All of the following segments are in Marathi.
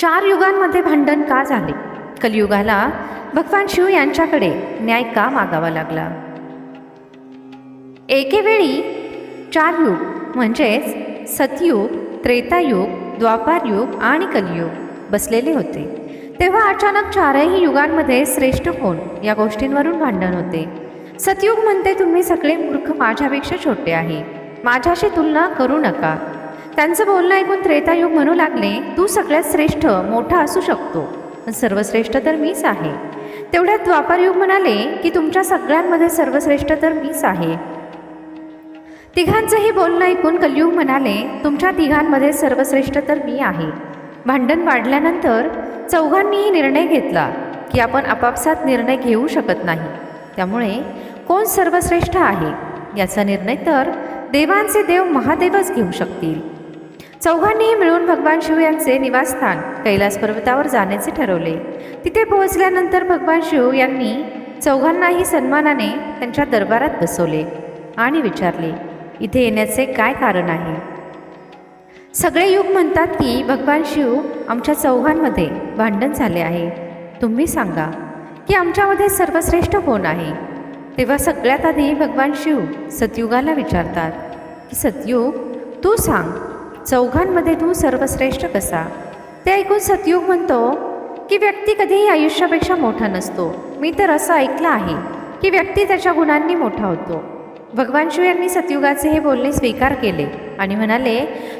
चार युगांमध्ये भांडण का झाले? कलियुगाला भगवान शिव यांच्याकडे न्याय का मागावा लागला? एकेवेळी चार युग म्हणजेच सतयुग त्रेतायुग द्वापारयुग आणि कलियुग बसलेले होते. तेव्हा अचानक चारही युगांमध्ये श्रेष्ठ कोण या गोष्टींवरून भांडण होते. सतयुग म्हणते तुम्ही सगळे मूर्ख माझ्यापेक्षा छोटे आहे. माझ्याशी तुलना करू नका. त्यांचं बोलणं ऐकून त्रेतायुग म्हणू लागले तू सगळ्यात श्रेष्ठ मोठा असू शकतो. पण सर्वश्रेष्ठ तर मीच आहे. तेवढ्यात द्वापारयुग म्हणाले की तुमच्या सगळ्यांमध्ये सर्वश्रेष्ठ तर मीच आहे. तिघांचंही बोलणं ऐकून कलयुग म्हणाले तुमच्या तिघांमध्ये सर्वश्रेष्ठ तर मी आहे. भांडण वाढल्यानंतर चौघांनीही निर्णय घेतला की आपण आपापसात निर्णय घेऊ शकत नाही. त्यामुळे कोण सर्वश्रेष्ठ आहे? याचा निर्णय तर देवांचे देव महादेवच घेऊ शकतील. चौघांनीही मिळून भगवान शिव यांचे निवासस्थान कैलास पर्वतावर जाण्याचे ठरवले. तिथे पोहोचल्यानंतर भगवान शिव यांनी चौघांनाही सन्मानाने त्यांच्या दरबारात बसवले आणि विचारले इथे येण्याचे काय कारण आहे? सगळे युग म्हणतात की भगवान शिव आमच्या चौघांमध्ये भांडण झाले आहे. तुम्ही सांगा की आमच्यामध्ये सर्वश्रेष्ठ कोण आहे? तेव्हा सगळ्यात आधी भगवान शिव सतयुगाला विचारतात की सतयुग तू सांग चौघांमध्ये तू सर्वश्रेष्ठ कसा? ते ऐकून सतयुग म्हणतो की व्यक्ती कधीही आयुष्यापेक्षा मोठा नसतो. मी तर असं ऐकलं आहे की व्यक्ती त्याच्या गुणांनी मोठा होतो. भगवान शिव यांनी सतयुगाचे हे बोलणे स्वीकार केले आणि म्हणाले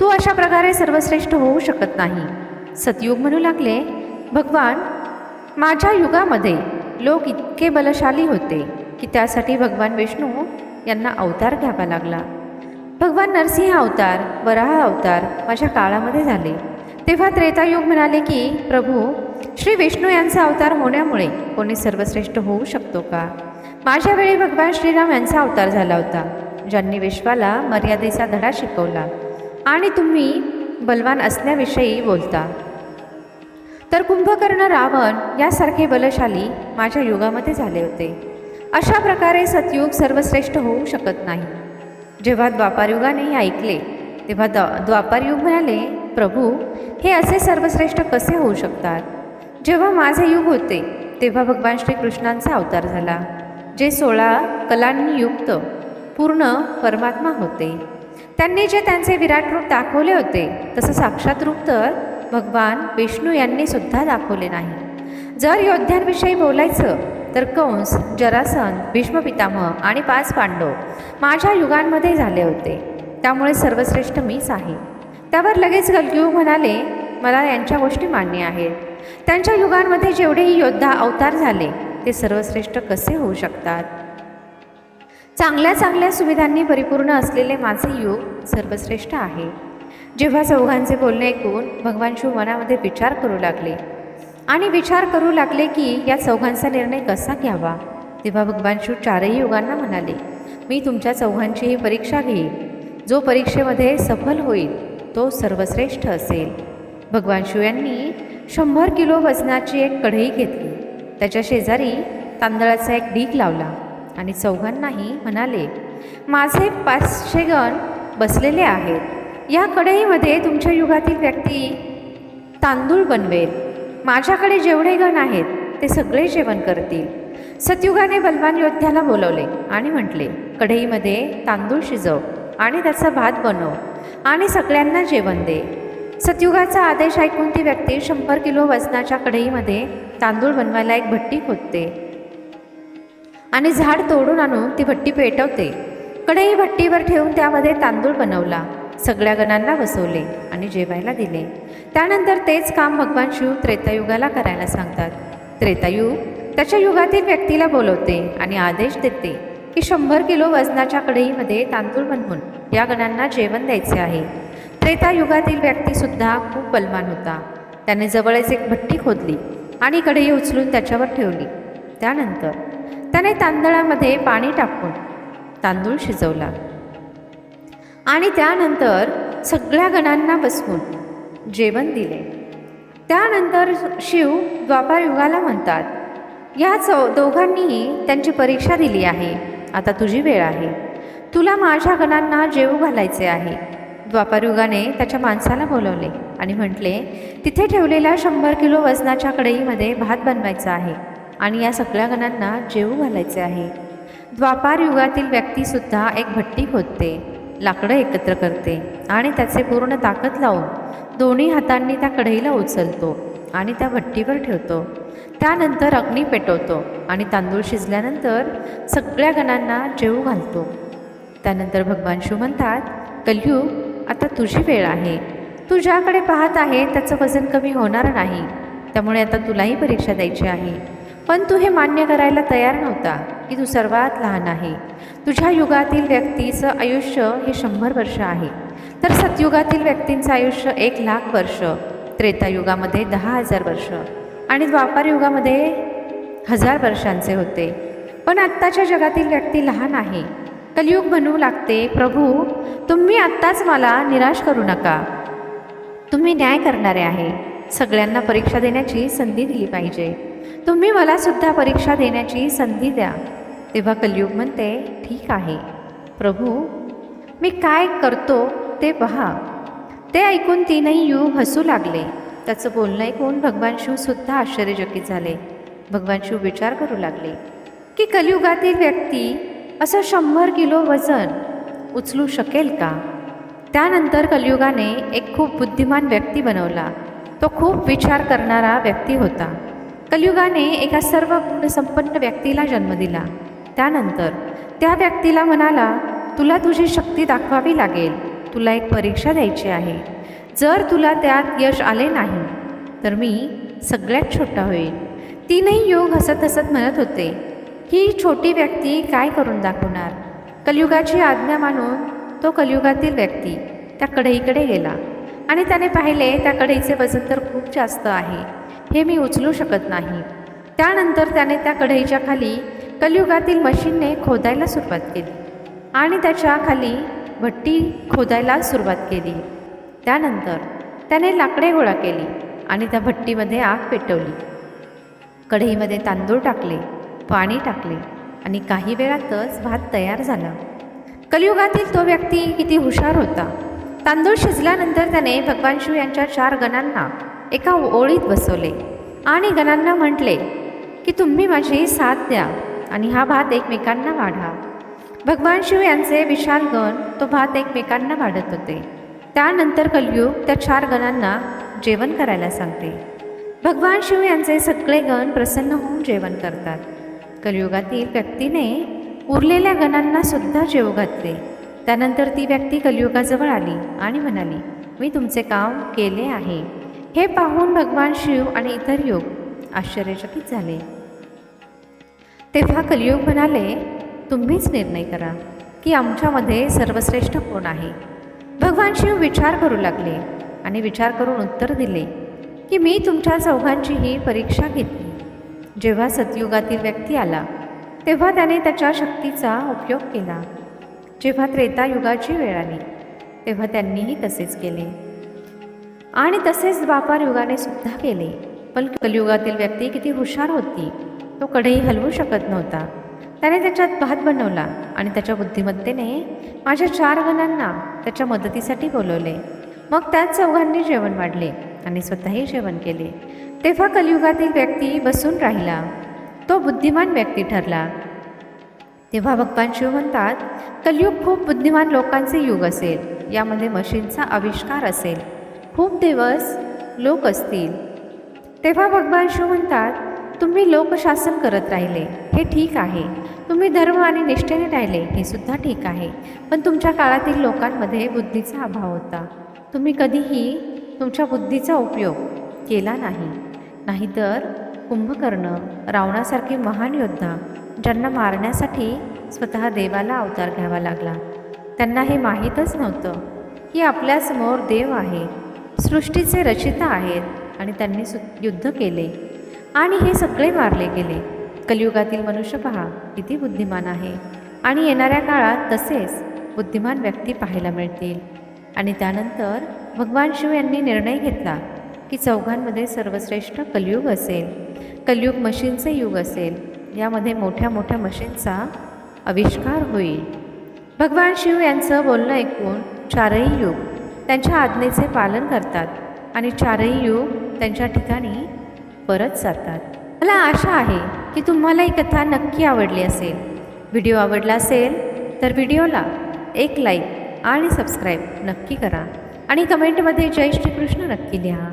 तू अशा प्रकारे सर्वश्रेष्ठ होऊ शकत नाही. सतयुग म्हणू लागले भगवान माझ्या युगामध्ये लोक इतके बलशाली होते की त्यासाठी भगवान विष्णू यांना अवतार घ्यावा लागला. भगवान नरसिंह अवतार वराह अवतार माझ्या काळामध्ये झाले. तेव्हा त्रेतायुग म्हणाले की प्रभू श्री विष्णू यांचा अवतार होण्यामुळे कोणी सर्वश्रेष्ठ होऊ शकतो का? माझ्या वेळी भगवान श्रीराम यांचा अवतार झाला होता ज्यांनी विश्वाला मर्यादेचा धडा शिकवला. आणि तुम्ही बलवान असण्याविषयी बोलता. तर कुंभकर्ण रावण यासारखे बलशाली माझ्या युगामध्ये झाले होते. अशा प्रकारे सतयुग सर्वश्रेष्ठ होऊ शकत नाही. जेव्हा द्वापारयुगाने हे ऐकले तेव्हा द द्वापारयुग म्हणाले प्रभू हे असे सर्वश्रेष्ठ कसे होऊ शकतात? जेव्हा माझे युग होते तेव्हा भगवान श्रीकृष्णांचा अवतार झाला जे सोळा कलांनी युक्त पूर्ण परमात्मा होते. त्यांनी जे त्यांचे विराट रूप दाखवले होते तसं साक्षात रूप तर भगवान विष्णू यांनी सुद्धा दाखवले नाही. जर योद्ध्यांविषयी बोलायचं तर कंस जरासन भीष्म पितामह आणि पाच पांडव माझ्या युगांमध्ये झाले होते. त्यामुळे सर्वश्रेष्ठ मीच आहे त्यावर लगेच गलगिऊ म्हणाले मला यांच्या गोष्टी मान्य आहेत. त्यांच्या युगांमध्ये जेवढेही योद्धा अवतार झाले ते सर्वश्रेष्ठ कसे होऊ शकतात? चांगल्या चांगल्या सुविधांनी परिपूर्ण असलेले माझे युग सर्वश्रेष्ठ आहे. जेव्हा चौघांचे बोलणे ऐकून भगवान शिव मनामध्ये विचार करू लागले. आणि विचार करू लागले की या चौघांचा निर्णय कसा घ्यावा? तेव्हा भगवान शिव चारही युगांना म्हणाले मी तुमच्या चौघांचीही परीक्षा घेईन. जो परीक्षेमध्ये सफल होईल तो सर्वश्रेष्ठ असेल. भगवान शिव यांनी शंभर किलो वजनाची एक कढई घेतली. त्याच्या शेजारी तांदळाचा एक ढीक लावला आणि चौघांनाही म्हणाले माझे पाचशे गण बसलेले आहेत. या कढईमध्ये तुमच्या युगातील व्यक्ती तांदूळ बनवेल. माझ्याकडे जेवढे गण आहेत ते सगळे जेवण करतील. सतयुगाने बलवान योद्ध्याला बोलवले आणि म्हटले कढईमध्ये तांदूळ शिजव आणि त्याचा भात बनव आणि सगळ्यांना जेवण दे. सतयुगाचा आदेश ऐकून ती व्यक्ती शंभर किलो वजनाच्या कढईमध्ये तांदूळ बनवायला एक भट्टी खोदते आणि झाड तोडून आणून ती भट्टी पेटवते. कढई भट्टीवर ठेवून त्यामध्ये तांदूळ बनवला. सगळ्या गणांना बसवले आणि जेवायला दिले. त्यानंतर तेच काम भगवान शिव त्रेतायुगाला करायला सांगतात. त्रेतायुग त्याच्या युगातील व्यक्तीला बोलवते आणि आदेश देते की शंभर किलो वजनाच्या कढईमध्ये तांदूळ बनवून या गणांना जेवण द्यायचे आहे. त्रेतायुगातील व्यक्तीसुद्धा खूप बलवान होता. त्याने जवळच एक भट्टी खोदली आणि कढई उचलून त्याच्यावर ठेवली. त्यानंतर त्याने तांदळामध्ये पाणी टाकून तांदूळ शिजवला. आणि त्यानंतर सगळ्या गणांना बसवून जेवण दिले. त्यानंतर शिव द्वापारयुगाला म्हणतात या चौ दोघांनीही त्यांची परीक्षा दिली आहे. आता तुझी वेळ आहे. तुला माझ्या गणांना जेवू घालायचे आहे. द्वापारयुगाने त्याच्या माणसाला बोलवले आणि म्हटले तिथे ठेवलेल्या शंभर किलो वजनाच्या कढईमध्ये भात बनवायचा आहे आणि या सगळ्या गणांना जेवू घालायचे आहे. द्वापारयुगातील व्यक्तीसुद्धा एक भट्टी खोदते. लाकडं एकत्र करते आणि त्याचे पूर्ण ताकद लावून दोन्ही हातांनी त्या कढईला उचलतो आणि त्या भट्टीवर ठेवतो. त्यानंतर अग्नी पेटवतो आणि तांदूळ शिजल्यानंतर सगळ्या गणांना जेवू घालतो. त्यानंतर भगवान शिव म्हणतात कलयुग आता तुझी वेळ आहे. तू ज्याकडे पाहत आहे त्याचं वजन कमी होणार नाही. त्यामुळे आता तुलाही परीक्षा द्यायची आहे. पण तू हे मान्य करायला तयार नव्हता की तू सर्वात लहान आहे. तुझ्या युगातील व्यक्तीचं आयुष्य हे शंभर वर्ष आहे. तर सतयुगातील व्यक्तींचं आयुष्य एक लाख वर्ष त्रेतायुगामध्ये दहा हजार वर्ष आणि द्वापार युगामध्ये हजार वर्षांचे होते. पण आत्ताच्या जगातील व्यक्ती लहान आहे. कलियुग म्हणू लागते. प्रभू तुम्ही आत्ताच मला निराश करू नका. तुम्ही न्याय करणारे आहे. सगळ्यांना परीक्षा देण्याची संधी दिली पाहिजे. तुम्ही मला सुद्धा परीक्षा देण्याची संधी द्या. तेव्हा कलयुग म्हणते ठीक आहे. प्रभू मी काय करतो ते पहा. ते ऐकून तीनही युग हसू लागले. त्याचं बोलणं ऐकून भगवान शिवसुद्धा आश्चर्यचकित झाले. भगवान शिव विचार करू लागले की कलियुगातील व्यक्ती असं शंभर किलो वजन उचलू शकेल का? त्यानंतर कलियुगाने एक खूप बुद्धिमान व्यक्ती बनवला. तो खूप विचार करणारा व्यक्ती होता. कलियुगाने एका सर्व गुणसंपन्न व्यक्तीला जन्म दिला. त्यानंतर त्या व्यक्तीला म्हणाला तुला तुझी शक्ती दाखवावी लागेल. तुला एक परीक्षा द्यायची आहे. जर तुला त्यात यश आले नाही तर मी सगळ्यात छोटा होईल. तीनही योग हसत हसत म्हणत होते. ही छोटी व्यक्ती काय करून दाखवणार? कलियुगाची आज्ञा मानून तो कलियुगातील व्यक्ती त्या कढईकडे गेला. आणि त्याने पाहिले त्या कढईचे वजन तर खूप जास्त आहे. हे मी उचलू शकत नाही. त्यानंतर त्याने त्या कढईच्या खाली कलियुगातील मशीनने खोदायला सुरुवात केली आणि त्याच्याखाली भट्टी खोदायला सुरुवात केली. त्यानंतर त्याने लाकडे गोळा केली आणि त्या भट्टीमध्ये आग पेटवली. कढईमध्ये तांदूळ टाकले पाणी टाकले आणि काही वेळातच भात तयार झाला. कलियुगातील तो व्यक्ती किती हुशार होता. तांदूळ शिजल्यानंतर त्याने भगवान शिव यांच्या चार गणांना एका ओळीत बसवले. आणि गणांना म्हटले की तुम्ही माझी साथ द्या आणि हा भात एकमेकांना वाढा. भगवान शिव यांचे विशाल गण तो भात एकमेकांना वाढत होते. त्यानंतर कलयुग त्या चार गणांना जेवण करायला सांगते. भगवान शिव यांचे सगळे गण प्रसन्न होऊन जेवण करतात. कलियुगातील व्यक्तीने उरलेल्या गणांना सुद्धा जेव घातले. त्यानंतर ती व्यक्ती कलियुगाजवळ आली आणि म्हणाली मी तुमचे काम केले आहे. हे पाहून भगवान शिव आणि इतर योग आश्चर्यचकित झाले. तेव्हा कलियुग म्हणाले तुम्हीच निर्णय करा की आमच्यामध्ये सर्वश्रेष्ठ कोण आहे. भगवान शिव विचार करू लागले आणि विचार करून उत्तर दिले की मी तुमच्या चौघांचीही परीक्षा घेतली. जेव्हा सतयुगातील व्यक्ती आला तेव्हा त्याने त्याच्या शक्तीचा उपयोग केला. जेव्हा त्रेतायुगाची वेळ आली तेव्हा त्यांनीही तसेच केले. आणि तसेच व्यापार युगाने सुद्धा केले. पण कलियुगातील व्यक्ती किती हुशार होती तो कढई हलवू शकत नव्हता. त्याने त्याच्यात भात बनवला आणि त्याच्या बुद्धिमत्तेने माझ्या चार गणांना त्याच्या मदतीसाठी बोलवले. मग त्याच चौघांनी जेवण वाढले आणि स्वतःही जेवण केले. तेव्हा कलियुगातील व्यक्ती बसून राहिला. तो बुद्धिमान व्यक्ती ठरला. तेव्हा भगवान शिव म्हणतात कलियुग खूप बुद्धिमान लोकांचे युग असेल. यामध्ये मशीनचा आविष्कार असेल. खूप दिवस लोक असतील. तेव्हा भगवान शिव म्हणतात तुम्ही लोकशासन करत राहिले हे ठीक आहे. तुम्ही धर्म आणि निष्ठेने राहिले हे सुद्धा ठीक आहे. पण तुमच्या काळातील लोकांमध्ये बुद्धीचा अभाव होता. तुम्ही कधीही तुमच्या बुद्धीचा उपयोग केला नाही. नाहीतर कुंभकर्ण रावणासारखे महान योद्धा ज्यांना मारण्यासाठी स्वतः देवाला अवतार घ्यावा लागला. त्यांना हे माहीतच नव्हतं की आपल्यासमोर देव आहे. सृष्टीचे रचिता आहेत आणि त्यांनी सु युद्ध केले. आणि हे सगळे मारले गेले. कलियुगातील मनुष्य पहा किती बुद्धिमान आहे. आणि येणाऱ्या काळात तसेच बुद्धिमान व्यक्ती पाहायला मिळतील. आणि त्यानंतर भगवान शिव यांनी निर्णय घेतला की चौघांमध्ये सर्वश्रेष्ठ कलियुग असेल. कलियुग मशीनचे युग असेल. यामध्ये मोठ्या मोठ्या मशीनचा आविष्कार होईल. भगवान शिव यांचं बोलणं ऐकून चारही युग त्यांच्या आज्ञेचे पालन करतात आणि चारही युग त्यांच्या ठिकाणी परत जातात मला आशा आहे की तुम्हाला ही कथा नक्की आवडली असेल. व्हिडिओ आवडला असेल तर व्हिडिओला एक लाईक आणि सबस्क्राईब नक्की करा आणि कमेंटमध्ये जय श्रीकृष्ण नक्की लिहा.